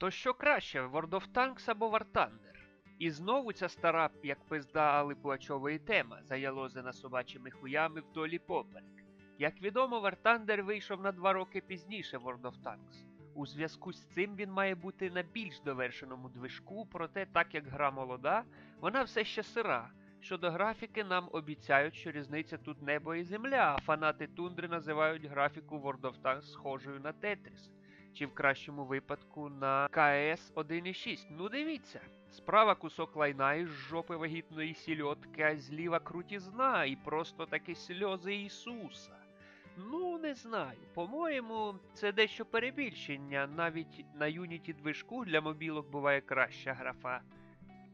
То що краще, World of Tanks або War Thunder? І знову ця стара, як пизда Липуачової тема, заялозена собачими хуями вдолі поперек. Як відомо, War Thunder вийшов на два роки пізніше World of Tanks. У зв'язку з цим він має бути на більш довершеному движку, проте, так як гра молода, вона все ще сира. Щодо графіки, нам обіцяють, що різниця тут небо і земля, а фанати тундри називають графіку World of Tanks схожою на Тетріс, чи в кращому випадку на КС 1.6. Ну дивіться, справа кусок лайна із жопи вагітної сільотки, а зліва крутізна і просто такі сльози Ісуса. Ну, не знаю. По-моєму, це дещо перебільшення. Навіть на юніті движку для мобілок буває краща графа.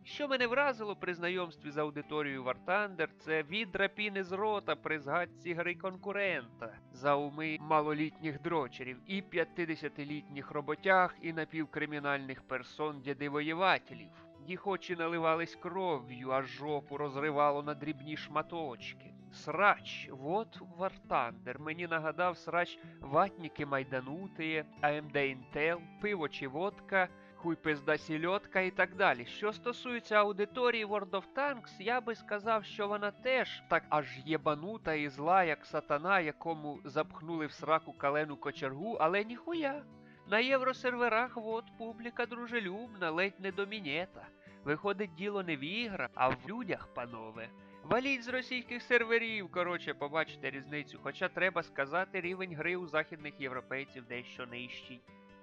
Що мене вразило при знайомстві з аудиторією Thunder, це відра піни з рота при згадці гри конкурента за уми малолітніх дрочерів і 50-літніх роботяг і напівкримінальних персон дядивоєвателів. Їх очі наливались кров'ю, а жопу розривало на дрібні шматочки. Срач, вот Thunder. Мені нагадав срач ватніки майданутые, AMD Intel, пиво чи водка, хуй пизда сільотка і так далі. Що стосується аудиторії World of Tanks, я би сказав, що вона теж так аж єбанута і зла, як сатана, якому запхнули в сраку калену кочергу, але ніхуя. На євросерверах вот публіка дружелюбна, ледь не до мінета. Виходить, діло не в іграх, а в людях, панове. Валіть з російських серверів, коротше, побачите різницю. Хоча треба сказати, рівень гри у західних європейців дещо нижчий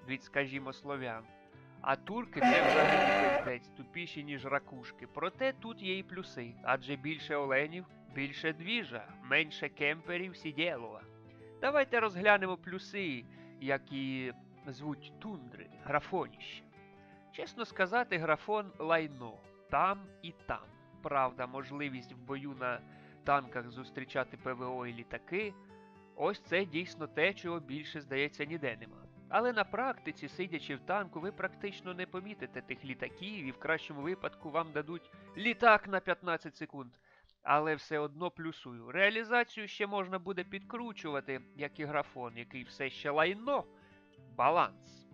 від, скажімо, слов'ян. А турки це взагалі пиздець, тупіші, ніж ракушки. Проте тут є і плюси, адже більше оленів, більше двіжа, менше кемперів сідєлова. Давайте розглянемо плюси, які звуть тундри, графоніще. Чесно сказати, графон лайно там і там. Правда, можливість в бою на танках зустрічати ПВО і літаки. Ось це дійсно те, чого більше, здається, ніде нема. Але на практиці, сидячи в танку, ви практично не помітите тих літаків, і в кращому випадку вам дадуть літак на 15 секунд. Але все одно плюсую. Реалізацію ще можна буде підкручувати, як і графон, який все ще лайно. Баланс.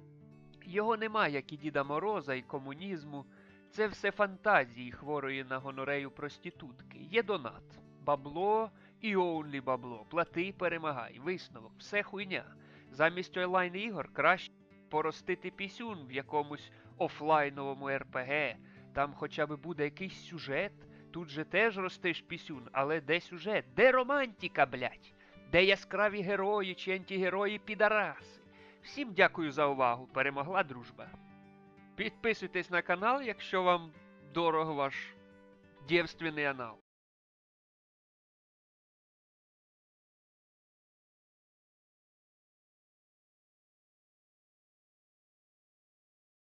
Його нема, як і Діда Мороза, і комунізму. Це все фантазії хворої на гонорею проститутки. Є донат. Бабло і оунлі бабло. Плати, перемагай. Висновок, все хуйня. Замість онлайн ігор краще поростити пісюн в якомусь офлайновому РПГ. Там хоча б буде якийсь сюжет. Тут же теж ростиш пісюн, але де сюжет? Де романтика, блять? Де яскраві герої чи антигерої підараси? Всім дякую за увагу. Перемогла дружба. Підписуйтесь на канал, якщо вам дорого ваш дівственний анал.